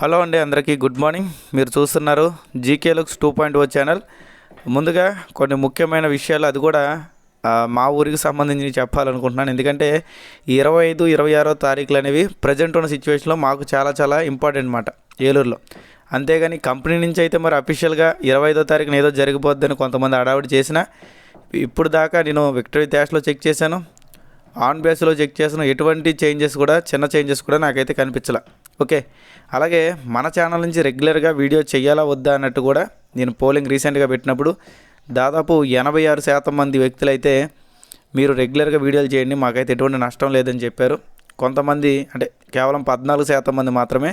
Hello అండి అందరికీ good morning. మీరు చూస్తున్నారు GK looks two point O channel. ముందుగా కొన్ని ముఖ్యమైన విషయాలు అది కూడా మా ఊరికి సంబంధించి చెప్పాలనుకుంటున్నాను. ఎందుకంటే ఇరవై ఐదు ఇరవై ఆరో తారీఖులు అనేవి ప్రజెంట్ ఉన్న సిచ్యువేషన్లో మాకు చాలా చాలా ఇంపార్టెంట్ మాట ఏలూరులో. అంతేగాని కంపెనీ నుంచి అయితే మరి అఫీషియల్గా ఇరవై ఐదో తారీఖున ఏదో జరిగిపోద్దని కొంతమంది అడావిడి చేసిన ఇప్పుడు దాకా నేను విక్టరీ డాష్లో చెక్ చేశాను. ఆన్ బేస్లో చెక్ చేసిన ఎటువంటి చేంజెస్ కూడా చిన్న చేంజెస్ కూడా నాకైతే కనిపించలే. ఓకే. అలాగే మన ఛానల్ నుంచి రెగ్యులర్గా వీడియో చేయాలా వద్దా అన్నట్టు కూడా నేను పోలింగ్ రీసెంట్గా పెట్టినప్పుడు దాదాపు ఎనభై ఆరు శాతం మంది వ్యక్తులైతే మీరు రెగ్యులర్గా వీడియోలు చేయండి మాకైతే ఎటువంటి నష్టం లేదని చెప్పారు. కొంతమంది అంటే కేవలం పద్నాలుగు శాతం మంది మాత్రమే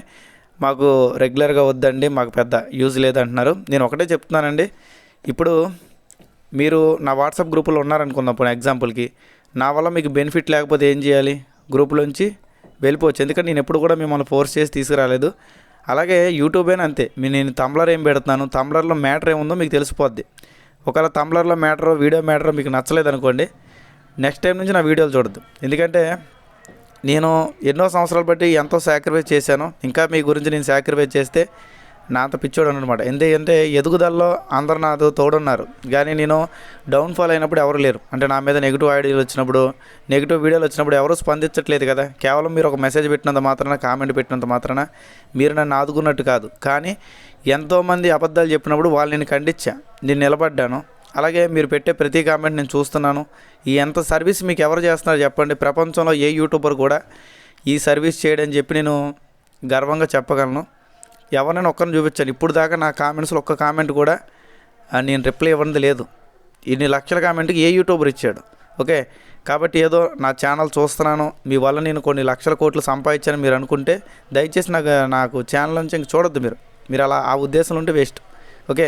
మాకు రెగ్యులర్గా వద్దండి మాకు పెద్ద యూజ్ లేదంటున్నారు. నేను ఒకటే చెప్తున్నానండి. ఇప్పుడు మీరు నా వాట్సాప్ గ్రూపులో ఉన్నారనుకుందాం ఇప్పుడు ఎగ్జాంపుల్కి. నా వల్ల మీకు బెనిఫిట్ లేకపోతే ఏం చేయాలి? గ్రూపులోంచి వెళ్ళిపోవచ్చు. ఎందుకంటే నేను ఎప్పుడు కూడా మిమ్మల్ని ఫోర్స్ చేసి తీసుకురాలేదు. అలాగే యూట్యూబ్ అయినా అంతే. మీ నేను తంబ్లర్ ఏం పెడుతున్నాను? తంబ్లర్లో మ్యాటర్ ఏముందో మీకు తెలిసిపోద్ది. ఒకవేళ తంబ్లర్లో మ్యాటర్ వీడియో మ్యాటర్ మీకు నచ్చలేదు అనుకోండి నెక్స్ట్ టైం నుంచి నా వీడియోలు చూడద్దు. ఎందుకంటే నేను ఎన్నో సంవత్సరాలు బట్టి ఎంతో సాక్రిఫైస్ చేశాను. ఇంకా మీ గురించి నేను సాక్రిఫైస్ చేస్తే నాతో పిచ్చోడు అనమాట ఎందుకంటే ఎదుగుదలలో అందరు నాతో తోడున్నారు. కానీ నేను డౌన్ఫాల్ అయినప్పుడు ఎవరు లేరు. అంటే నా మీద నెగిటివ్ ఐడియాలు వచ్చినప్పుడు నెగిటివ్ వీడియోలు వచ్చినప్పుడు ఎవరు స్పందించట్లేదు కదా. కేవలం మీరు ఒక మెసేజ్ పెట్టినంత మాత్రాన కామెంట్ పెట్టినంత మాత్రాన మీరు నన్ను ఆదుకున్నట్టు కాదు. కానీ ఎంతోమంది అబద్ధాలు చెప్పినప్పుడు వాళ్ళు నేను ఖండించా. నేను నిలబడ్డాను. అలాగే మీరు పెట్టే ప్రతి కామెంట్ నేను చూస్తున్నాను. ఈ ఎంత సర్వీస్ మీకు ఎవరు చేస్తున్నారు చెప్పండి. ప్రపంచంలో ఏ యూట్యూబర్ కూడా ఈ సర్వీస్ చేయడని చెప్పి నేను గర్వంగా చెప్పగలను. ఎవరైనా ఒక్కరిని చూపించాను. ఇప్పుడు దాకా నా కామెంట్స్లో ఒక్క కామెంట్ కూడా నేను రిప్లై ఇవ్వండి లేదు. ఇన్ని లక్షల కామెంట్కి ఏ యూట్యూబర్ ఇచ్చాడు? ఓకే కాబట్టి ఏదో నా ఛానల్ చూస్తున్నాను. మీ వల్ల నేను కొన్ని లక్షల కోట్లు సంపాదించాను మీరు అనుకుంటే దయచేసి నాకు నాకు ఛానల్ నుంచి ఇంక చూడొద్దు మీరు. మీరు అలా ఆ ఉద్దేశంలో ఉంటే వేస్ట్ ఓకే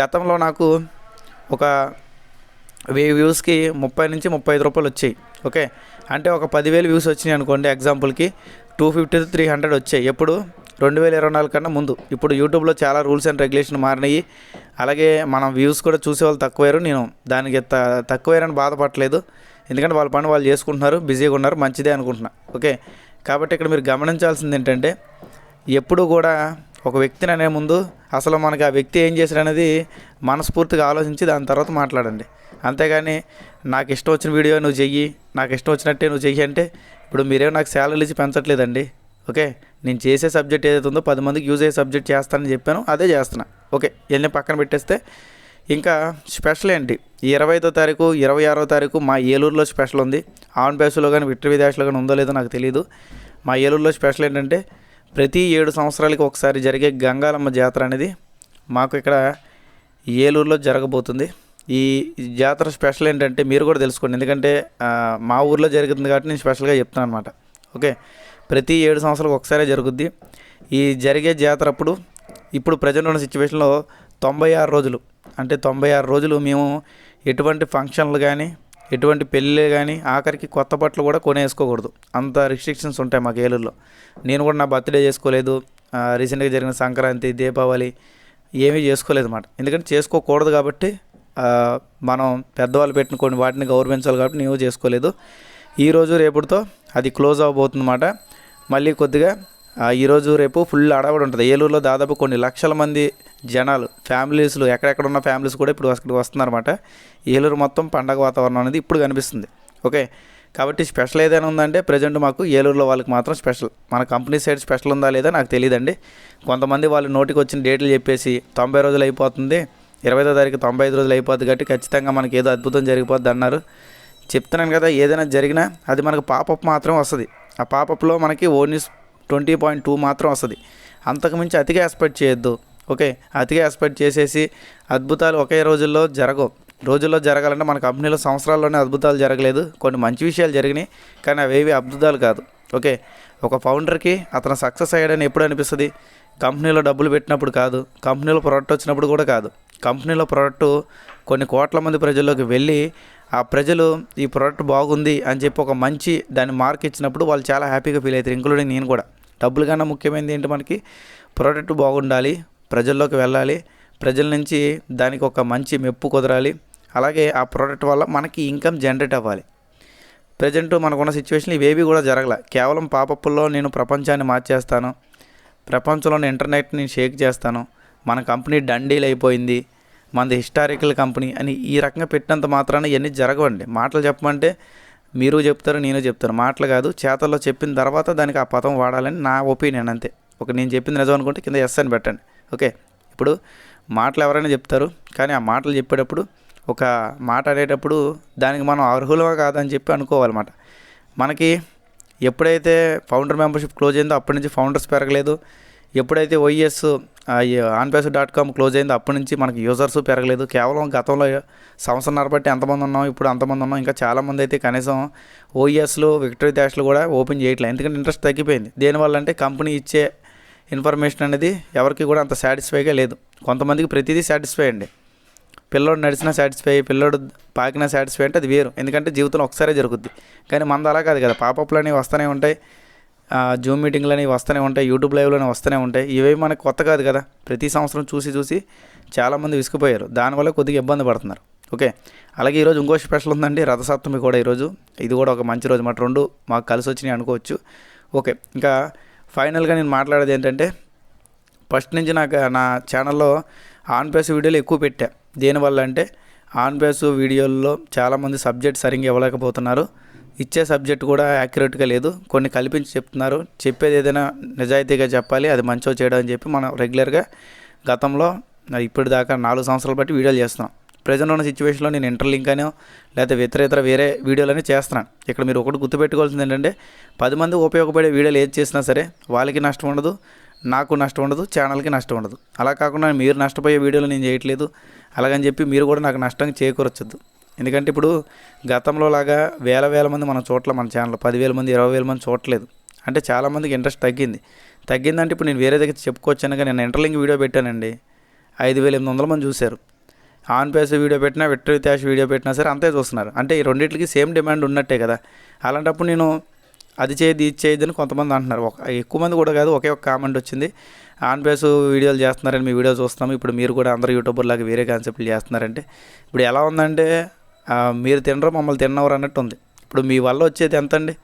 గతంలో నాకు ఒక వెయ్యి వ్యూస్కి ముప్పై నుంచి ముప్పై ఐదు రూపాయలు వచ్చాయి. ఓకే అంటే ఒక పదివేలు వ్యూస్ వచ్చినాయి అనుకోండి ఎగ్జాంపుల్కి టూ ఫిఫ్టీ త్రీ హండ్రెడ్ వచ్చాయి. ఎప్పుడు? రెండు వేల ఇరవై నాలుగు కన్నా ముందు. ఇప్పుడు యూట్యూబ్లో చాలా రూల్స్ అండ్ రెగ్యులేషన్ మారినాయి. అలాగే మనం వ్యూస్ కూడా చూసే వాళ్ళు తక్కువయ్యారు. నేను దానికి త తక్కువయ్యారని బాధపడలేదు ఎందుకంటే వాళ్ళ పని వాళ్ళు చేసుకుంటున్నారు. బిజీగా ఉన్నారు. మంచిదే అనుకుంటున్నా. ఓకే? కాబట్టి ఇక్కడ మీరు గమనించాల్సింది ఏంటంటే ఎప్పుడు కూడా ఒక వ్యక్తిని అనే ముందు అసలు మనకి ఆ వ్యక్తి ఏం చేశాడు అనేది మనస్ఫూర్తిగా ఆలోచించి దాని తర్వాత మాట్లాడండి. అంతేగాని నాకు ఇష్టం వచ్చిన వీడియో నువ్వు చెయ్యి నాకు ఇష్టం వచ్చినట్టే నువ్వు చెయ్యి అంటే ఇప్పుడు మీరేమో నాకు శాలరీలు ఇచ్చి పెంచట్లేదండి. ఓకే? నేను చేసే సబ్జెక్ట్ ఏదైతే ఉందో పది మందికి యూజ్ అయ్యే సబ్జెక్ట్ చేస్తానని చెప్పాను అదే చేస్తున్నా. ఓకే వెళ్ళి పక్కన పెట్టేస్తే ఇంకా స్పెషల్ ఏంటి? ఇరవై ఐదో తారీఖు ఇరవై ఆరో తారీఖు మా ఏలూరులో స్పెషల్ ఉంది. ఆన్ బేస్లో కానీ విట్రి విదేశ్లో కానీ ఉందో లేదో నాకు తెలియదు మా ఏలూరులో స్పెషల్ ఏంటంటే ప్రతి ఏడు సంవత్సరాలకి ఒకసారి జరిగే గంగాలమ్మ జాతర అనేది మాకు ఇక్కడ ఏలూరులో జరగబోతుంది. ఈ జాతర స్పెషల్ ఏంటంటే మీరు కూడా తెలుసుకోండి. ఎందుకంటే మా ఊర్లో జరుగుతుంది కాబట్టి నేను స్పెషల్గా చెప్తాను అనమాట ఓకే? ప్రతి ఏడు సంవత్సరాలకు ఒకసారి జరుగుద్ది. ఈ జరిగే జాతర అప్పుడు ఇప్పుడు ప్రజెంట్ ఉన్న సిచ్యువేషన్లో తొంభై ఆరు రోజులు. అంటే తొంభై ఆరు రోజులు మేము ఎటువంటి ఫంక్షన్లు కానీ ఎటువంటి పెళ్ళి కానీ ఆఖరికి కొత్త బట్టలు కూడా కొనేసుకోకూడదు. అంత రిస్ట్రిక్షన్స్ ఉంటాయి మాకు ఏలూరులో. నేను కూడా నా బర్త్డే చేసుకోలేదు. రీసెంట్గా జరిగిన సంక్రాంతి దీపావళి ఏమీ చేసుకోలేదు అన్నమాట. ఎందుకంటే చేసుకోకూడదు కాబట్టి మనం పెద్దవాళ్ళు పెట్టిన కొన్ని వాటిని గౌరవించాలి కాబట్టి నేను చేసుకోలేదు. ఈరోజు రేపుతో అది క్లోజ్ అవ్వబోతుందన్నమాట మళ్ళీ కొద్దిగా ఈరోజు రేపు ఫుల్ అడవడి ఉంటుంది. ఏలూరులో దాదాపు కొన్ని లక్షల మంది జనాలు ఫ్యామిలీస్లు ఎక్కడెక్కడ ఉన్న ఫ్యామిలీస్ కూడా ఇప్పుడు అక్కడికి వస్తున్నారన్నమాట. ఏలూరు మొత్తం పండగ వాతావరణం అనేది ఇప్పుడు కనిపిస్తుంది. ఓకే? కాబట్టి స్పెషల్ ఏదైనా ఉందంటే ప్రజెంట్ మాకు ఏలూరులో వాళ్ళకి మాత్రం స్పెషల్. మన కంపెనీ సైడ్ స్పెషల్ ఉందా లేదా నాకు తెలియదండి కొంతమంది వాళ్ళు నోటికి వచ్చిన డేట్లు చెప్పేసి తొంభై రోజులు అయిపోతుంది. ఇరవై తారీఖు తొంభై ఐదు రోజులు అయిపోతుంది కాబట్టి ఖచ్చితంగా మనకి ఏదో అద్భుతం జరిగిపోద్ది అన్నారు. చెప్తున్నాను కదా ఏదైనా జరిగినా అది మనకు పాపప్ మాత్రం వస్తుంది. ఆ పాపప్లో మనకి ఓన్లీ ట్వంటీ పాయింట్ టూ మాత్రం వస్తుంది. అంతకుమించి అతిగా ఎక్స్పెక్ట్ చేయొద్దు. ఓకే? అతిగా ఎక్స్పెక్ట్ చేసేసి అద్భుతాలు ఒకే రోజుల్లో జరగవు. రోజుల్లో జరగాలంటే మన కంపెనీలో సంవత్సరాల్లోనే అద్భుతాలు జరగలేదు. కొన్ని మంచి విషయాలు జరిగినాయి కానీ అవేవి అద్భుతాలు కాదు. ఓకే? ఒక ఫౌండర్కి అతను సక్సెస్ అయ్యాడని ఎప్పుడు అనిపిస్తుంది? కంపెనీలో డబ్బులు పెట్టినప్పుడు కాదు. కంపెనీలో ప్రోడక్ట్ వచ్చినప్పుడు కూడా కాదు. కంపెనీలో ప్రోడక్ట్ కొన్ని కోట్ల మంది ప్రజల్లోకి వెళ్ళి ఆ ప్రజలు ఈ ప్రోడక్ట్ బాగుంది అని చెప్పి ఒక మంచి దాన్ని మార్క్ ఇచ్చినప్పుడు వాళ్ళు చాలా హ్యాపీగా ఫీల్ అవుతారు ఇంక్లూడింగ్ నేను కూడా. డబ్బులు కన్నా ముఖ్యమైనది ఏంటి మనకి? ప్రోడక్ట్ బాగుండాలి ప్రజల్లోకి వెళ్ళాలి ప్రజల నుంచి దానికి ఒక మంచి మెప్పు కుదరాలి. అలాగే ఆ ప్రోడక్ట్ వల్ల మనకి ఇన్కమ్ జనరేట్ అవ్వాలి. ప్రజెంట్ మనకున్న సిచ్యువేషన్ ఇవేవి కూడా జరగలే. కేవలం పాపప్పుల్లో నేను ప్రపంచాన్ని మార్చేస్తాను ప్రపంచంలోని ఇంటర్నెట్ని షేక్ చేస్తాను మన కంపెనీ డండీల్ అయిపోయింది మనది హిస్టారికల్ కంపెనీ అని ఈ రకంగా పెట్టినంత మాత్రాన ఇవన్నీ జరగవండి. మాటలు చెప్పమంటే మీరు చెప్తారు నేను చెప్తాను. మాటలు కాదు చేతల్లో చెప్పిన తర్వాత దానికి ఆ పదం వాడాలని నా ఒపీనియన్ అంతే. ఒక నేను చెప్పింది నిజం అనుకుంటే కింద ఎస్ అని పెట్టండి. ఓకే? ఇప్పుడు మాటలు ఎవరైనా చెప్తారు కానీ ఆ మాటలు చెప్పేటప్పుడు ఒక మాట అనేటప్పుడు దానికి మనం అర్హులమా కాదని చెప్పి అనుకోవాలన్నమాట. మనకి ఎప్పుడైతే ఫౌండర్ మెంబర్షిప్ క్లోజ్ అయిందో అప్పటి నుంచి ఫౌండర్స్ పెరగలేదు. ఎప్పుడైతే YS onpace dot com close అయిందో అప్పటి నుంచి మనకి యూజర్స్ పెరగలేదు. కేవలం గతంలో సంవత్సరం బట్టి ఎంతమంది ఉన్నాం ఇప్పుడు అంతమంది ఉన్నాం ఇంకా చాలామంది అయితే కనీసం ఓఈఎస్లు విక్టరీ డాష్లు కూడా ఓపెన్ చేయట్లేదు. ఎందుకంటే ఇంట్రెస్ట్ తగ్గిపోయింది. దేనివల్ల అంటే కంపెనీ ఇచ్చే ఇన్ఫర్మేషన్ అనేది ఎవరికి కూడా అంత సాటిస్ఫైగా లేదు. కొంతమందికి ప్రతిదీ సాటిస్ఫై అండి. పిల్లోడు నడిచినా సాటిస్ఫై పిల్లోడు పాకినా సాటిస్ఫై అంటే అది వేరు. ఎందుకంటే జీవితంలో ఒకసారే జరుగుద్ది. కానీ మనది అలా కాదు కదా. పాపప్లు అనేవి వస్తూనే ఉంటాయి. జూమ్ మీటింగ్లు అనేవి వస్తూనే ఉంటాయి యూట్యూబ్ లైవ్లోనే వస్తూనే ఉంటాయి. ఇవే మనకు కొత్త కాదు కదా. ప్రతి సంవత్సరం చూసి చూసి చాలామంది విసిగిపోయారు. దానివల్ల కొద్దిగా ఇబ్బంది పడుతున్నారు. ఓకే. అలాగే ఈరోజు ఇంకో స్పెషల్ ఉందండి రథసప్తమి కూడా ఈరోజు. ఇది కూడా ఒక మంచి రోజు. మాట రెండు మాకు కలిసి వచ్చినాయి అనుకోవచ్చు. ఓకే. ఇంకా ఫైనల్గా నేను మాట్లాడేది ఏంటంటే ఫస్ట్ నుంచి నాకు నా ఛానల్లో ఆన్ బేస్ వీడియోలు ఎక్కువ పెట్టా. దేనివల్ల అంటే ఆన్ బేస్ వీడియోల్లో చాలామంది సబ్జెక్ట్ సరిగ్గా ఇవ్వలేకపోతున్నారు. ఇచ్చే సబ్జెక్ట్ కూడా యాక్యురేట్గా లేదు. కొన్ని కల్పించి చెప్తున్నారు. చెప్పేది ఏదైనా నిజాయితీగా చెప్పాలి అది మంచిగా చేయడం అని చెప్పి మనం రెగ్యులర్గా గతంలో ఇప్పుడు దాకా నాలుగు సంవత్సరాలు బట్టి వీడియోలు చేస్తున్నాం. ప్రజెంట్ ఉన్న సిచ్యువేషన్లో నేను ఇంటర్లింక్ అనో లేకపోతే ఇతర ఇతర వేరే వీడియోలని చేస్తున్నాను. ఇక్కడ మీరు ఒకటి గుర్తుపెట్టుకోవాల్సింది ఏంటంటే పది మంది ఉపయోగపడే వీడియోలు ఏది చేసినా సరే వాళ్ళకి నష్టం ఉండదు నాకు నష్టం ఉండదు ఛానల్కి నష్టం ఉండదు. అలా కాకుండా మీరు నష్టపోయే వీడియోలు నేను చేయట్లేదు. అలాగని చెప్పి మీరు కూడా నాకు నష్టం చేకూరొచ్చద్దు. ఎందుకంటే ఇప్పుడు గతంలో లాగా వేల వేల మంది మనం చోట్ల మన ఛానల్ పదివేల మంది ఇరవై వేల మంది చూడట్లేదు. అంటే చాలామందికి ఇంట్రెస్ట్ తగ్గింది. తగ్గిందంటే ఇప్పుడు నేను వేరే దగ్గర చెప్పుకోవచ్చాను కానీ నేను ఇంటర్లింక్ వీడియో పెట్టానండి. ఐదు వేల ఎనిమిది వందల మంది చూశారు. ఆన్ పేస్ వీడియో పెట్టినా విక్టరీ త్యాష్ వీడియో పెట్టినా సరే అంతే చూస్తున్నారు. అంటే ఈ రెండింటికి సేమ్ డిమాండ్ ఉన్నట్టే కదా. అలాంటప్పుడు నేను అది చేయదు ఇది చేయదు అని కొంతమంది అంటున్నారు. ఒక ఎక్కువ మంది కూడా కాదు ఒకే ఒక కామెంట్ వచ్చింది. ఆన్ బేస్ వీడియోలు చేస్తున్నారని మీ వీడియో చూస్తాము ఇప్పుడు మీరు కూడా అందరూ యూట్యూబర్ లాగా వేరే కాన్సెప్ట్లు చేస్తున్నారంటే ఇప్పుడు ఎలా ఉందంటే మీరు తినరు మమ్మల్ని తిన్నవరు అన్నట్టు ఉంది. ఇప్పుడు మీ వల్ల వచ్చేది ఎంత అండి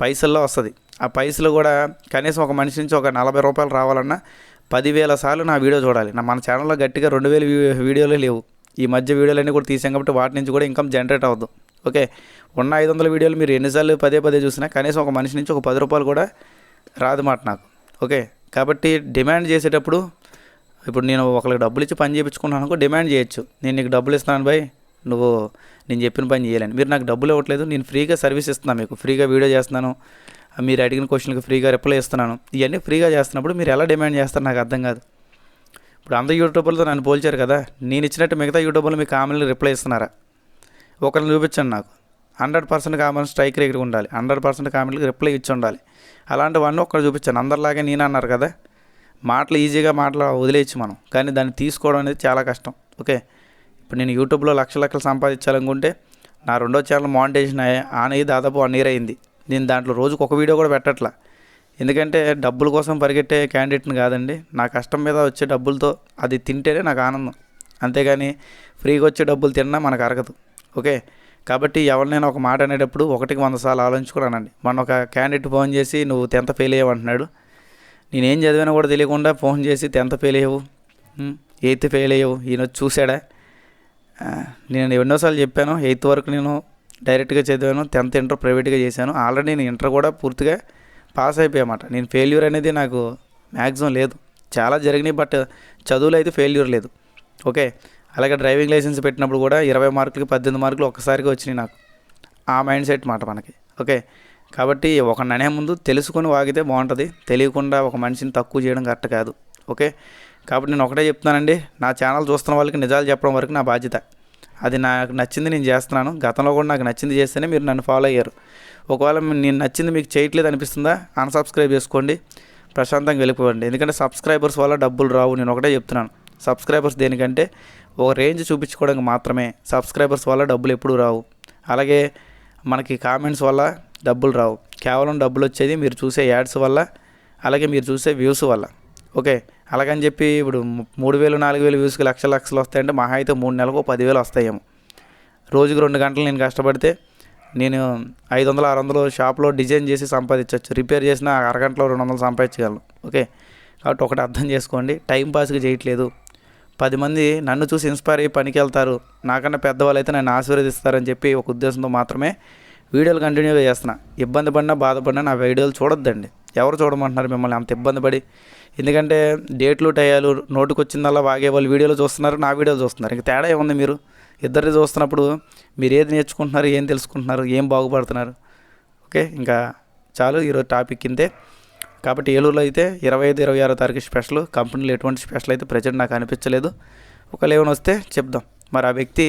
పైసల్లో వస్తుంది. ఆ పైసలు కూడా కనీసం ఒక మనిషి నుంచి ఒక నలభై రూపాయలు రావాలన్నా పదివేల సార్లు నా వీడియో చూడాలి. నా మన ఛానల్లో గట్టిగా రెండు వేలు వీడియోలు వీడియోలే లేవు. ఈ మధ్య వీడియోలన్నీ కూడా తీసాం కాబట్టి వాటి నుంచి కూడా ఇన్కమ్ జనరేట్ అవ్వద్దు. ఓకే? ఉన్న ఐదు వందల వీడియోలు మీరు ఎన్నిసార్లు పదే పదే చూసినా కనీసం ఒక మనిషి నుంచి ఒక పది రూపాయలు కూడా రాదు మాట నాకు. ఓకే? కాబట్టి డిమాండ్ చేసేటప్పుడు ఇప్పుడు నేను ఒకరికి డబ్బులు ఇచ్చి పని చేయించుకున్నాను అనుకో డిమాండ్ చేయొచ్చు. నేను నీకు డబ్బులు ఇస్తున్నాను బాయ్. నువ్వు నేను చెప్పిన పని చేయలేను. మీరు నాకు డబ్బులు ఇవ్వట్లేదు నేను ఫ్రీగా సర్వీస్ ఇస్తున్నాను మీకు. ఫ్రీగా వీడియో చేస్తున్నాను. మీరు అడిగిన క్వశ్చన్కి ఫ్రీగా రిప్లై ఇస్తున్నాను. ఇవన్నీ ఫ్రీగా చేస్తున్నప్పుడు మీరు ఎలా డిమాండ్ చేస్తారు నాకు అర్థం కాదు. ఇప్పుడు అందరు యూట్యూబర్లతో నన్ను పోల్చారు కదా నేను ఇచ్చినట్టు మిగతా యూట్యూబర్లు మీ కామెంట్లు రిప్లై ఇస్తున్నారా? ఒకరిని చూపించండి నాకు. Hundred percent comment strike rate ఉండాలి. హండ్రెడ్ పర్సెంట్ కామెంట్కి రిప్లై ఇచ్చి ఉండాలి. అలాంటివన్నీ ఒక్కరు చూపించాను అందరిలాగే నేను అన్నారు కదా మాటలు ఈజీగా మాటలు వదిలేయచ్చు మనం. కానీ దాన్ని తీసుకోవడం అనేది చాలా కష్టం. ఓకే? ఇప్పుడు నేను యూట్యూబ్లో లక్ష లక్షలు సంపాదించాలనుకుంటే నా రెండో ఛానల్ మానిటైజేషన్ ఆన్ అయ్యి దాదాపు వన్ ఇయర్ అయింది. నేను దాంట్లో రోజుకు ఒక వీడియో కూడా పెట్టట్లా. ఎందుకంటే డబ్బుల కోసం పరిగెట్టే క్యాండిడేట్ని కాదండి. నా కష్టం మీద వచ్చే డబ్బులతో అది తింటేనే నాకు ఆనందం. అంతేగాని ఫ్రీగా వచ్చే డబ్బులు తిన్నా మనకు అరగదు. ఓకే? కాబట్టి ఎవరినైనా ఒక మాట అనేటప్పుడు ఒకటికి వంద సార్లు ఆలోచించుకున్నానండి మొన్న ఒక క్యాండిడేట్ ఫోన్ చేసి నువ్వు టెన్త్ ఫెయిల్ అయ్యావు అంటున్నాడు. నేనేం చదివినా కూడా తెలియకుండా ఫోన్ చేసి టెన్త్ ఫెయిల్ అయ్యావు? ఎయిత్ ఫెయిల్ అయ్యావు? ఈయన చూశాడా? నేను ఎన్నోసార్లు చెప్పాను ఎయిత్ వరకు నేను డైరెక్ట్గా చదివాను టెన్త్ ఇంటర్ ప్రైవేట్గా చేశాను. ఆల్రెడీ నేను ఇంటర్ కూడా పూర్తిగా పాస్ అయిపోయామాట నేను ఫెయిల్యూర్ అనేది నాకు మ్యాక్సిమం లేదు. చాలా జరిగినాయి బట్ చదువులో అయితే ఫెయిల్యూర్ లేదు. ఓకే? అలాగే డ్రైవింగ్ లైసెన్స్ పెట్టినప్పుడు కూడా ఇరవై మార్కులకి పద్దెనిమిది మార్కులు ఒక్కసారిగా వచ్చినాయి నాకు. ఆ మైండ్ సెట్ మాట మనకి. ఓకే? కాబట్టి ఒక ననే ముందు తెలుసుకొని వాగితే బాగుంటుంది. తెలియకుండా ఒక మనిషిని తక్కువ చేయడం కరెక్ట్ కాదు. ఓకే? కాబట్టి నేను ఒకటే చెప్తున్నానండి నా ఛానల్ చూస్తున్న వాళ్ళకి నిజాలు చెప్పడం వరకు నా బాధ్యత. అది నాకు నచ్చింది నేను చేస్తున్నాను గతంలో కూడా నాకు నచ్చింది చేస్తేనే మీరు నన్ను ఫాలో అయ్యారు. ఒకవేళ నేను నచ్చింది మీకు చేయట్లేదు అనిపిస్తుందా అన్సబ్స్క్రైబ్ చేసుకోండి ప్రశాంతంగా వెళ్ళిపోండి. ఎందుకంటే సబ్స్క్రైబర్స్ వల్ల డబ్బులు రావు నేను ఒకటే చెప్తున్నాను. సబ్స్క్రైబర్స్ దేనికంటే ఒక రేంజ్ చూపించుకోవడానికి మాత్రమే సబ్స్క్రైబర్స్ వల్ల డబ్బులు ఎప్పుడూ రావు. అలాగే మనకి కామెంట్స్ వల్ల డబ్బులు రావు. కేవలం డబ్బులు వచ్చేది మీరు చూసే యాడ్స్ వల్ల అలాగే మీరు చూసే వ్యూస్ వల్ల. ఓకే అలాగని చెప్పి ఇప్పుడు మూడు వేలు నాలుగు వేలు వ్యూస్కి లక్ష లక్షలు వస్తాయంటే మహా అయితే మూడు నెలలకు పదివేలు వస్తాయేమో. రోజుకి రెండు గంటలు నేను కష్టపడితే నేను ఐదు వందలు ఆరు వందలు షాప్లో డిజైన్ చేసి సంపాదించవచ్చు రిపేర్ చేసిన అరగంటలో రెండు వందలు సంపాదించగలను. ఓకే కాబట్టి ఒకటి అర్థం చేసుకోండి. టైం పాస్కి చేయట్లేదు. పది మంది నన్ను చూసి ఇన్స్పైర్ అయ్యి పనికి వెళ్తారు నాకన్నా పెద్దవాళ్ళు అయితే నన్ను ఆశీర్వదిస్తారని చెప్పి ఒక ఉద్దేశంతో మాత్రమే వీడియోలు కంటిన్యూగా చేస్తున్నా. ఇబ్బంది పడినా బాధపడినా నా వీడియోలు చూడొద్దండి. ఎవరు చూడమంటున్నారు మిమ్మల్ని? అంత ఇబ్బంది పడి ఎందుకంటే డేట్లు టయాలు నోటుకు వచ్చిందల్లా వాగే వాళ్ళు వీడియోలు చూస్తున్నారు నా వీడియోలు చూస్తున్నారు. ఇంకా తేడా ఏముంది మీరు? ఇద్దరిని చూస్తున్నప్పుడు మీరు ఏది నేర్చుకుంటున్నారు ఏం తెలుసుకుంటున్నారు ఏం బాగుపడుతున్నారు? ఓకే ఇంకా చాలు ఈరోజు టాపిక్ కిందే. కాబట్టి ఏలూరులో అయితే ఇరవై ఐదు ఇరవై ఆరో తారీఖు స్పెషల్ కంపెనీలో ఎటువంటి స్పెషల్ అయితే ప్రజెంట్ నాకు అనిపించలేదు. ఒక ఏమైనా వస్తే చెప్దాం. మరి ఆ వ్యక్తి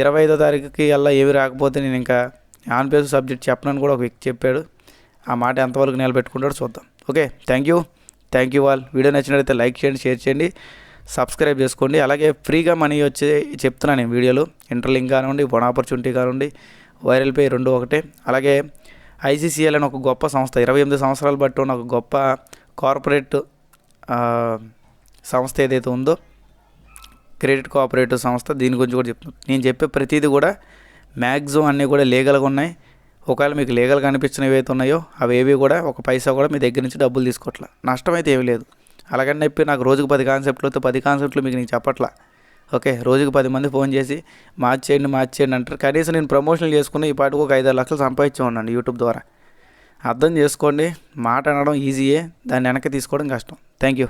ఇరవై ఐదో తారీఖుకి అలా ఏమి రాకపోతే నేను ఇంకా ఆన్ పేస్ సబ్జెక్ట్ చెప్పనని కూడా ఒక వ్యక్తి చెప్పాడు. ఆ మాట ఎంతవరకు నిలబెట్టుకుంటాడో చూద్దాం. Okay thank you. Thank you all. Video నచ్చినట్లయితే లైక్ చేయండి షేర్ చేయండి సబ్స్క్రైబ్ చేసుకోండి. అలాగే ఫ్రీగా మనీ వచ్చే చెప్తున్నాను నేను వీడియోలో. ఇంటర్లింక్ కానివ్వండి వన్ ఆపర్చునిటీ కానివ్వండి వైరల్ పే రెండు ఒకటే. అలాగే ఐసీసీఎల్ అని ఒక గొప్ప సంస్థ ఇరవై ఎనిమిది సంవత్సరాలు బట్టి ఉన్న ఒక గొప్ప కార్పొరేట్ సంస్థ ఏదైతే ఉందో క్రెడిట్ కోఆపరేటివ్ సంస్థ దీని గురించి కూడా చెప్తున్నాను నేను చెప్పే ప్రతిదీ కూడా మ్యాక్సిమం అన్నీ కూడా లీగల్గా ఉన్నాయి. ఒకవేళ మీకు లీగల్గా అనిపించిన ఏవైతే ఉన్నాయో అవి ఏవి కూడా ఒక పైసా కూడా మీ దగ్గర నుంచి డబ్బులు తీసుకోవట్లా నష్టం అయితే ఏమీ లేదు. అలాగని చెప్పి నాకు రోజుకు పది కాన్సెప్ట్లు పది కాన్సెప్ట్లు మీకు నేను చెప్పట్లా. ఓకే రోజుకి పది మంది ఫోన్ చేసి మార్చేయండి మార్చేయండి అంటారు. కనీసం నేను ప్రమోషన్లు చేసుకుని ఈ పాటికి ఒక ఐదారు లక్షలు సంపాదించే ఉన్నాను యూట్యూబ్ ద్వారా. అర్థం చేసుకోండి. మాట అనడం ఈజీయే దాన్ని వెనక్కి తీసుకోవడం కష్టం. Thank you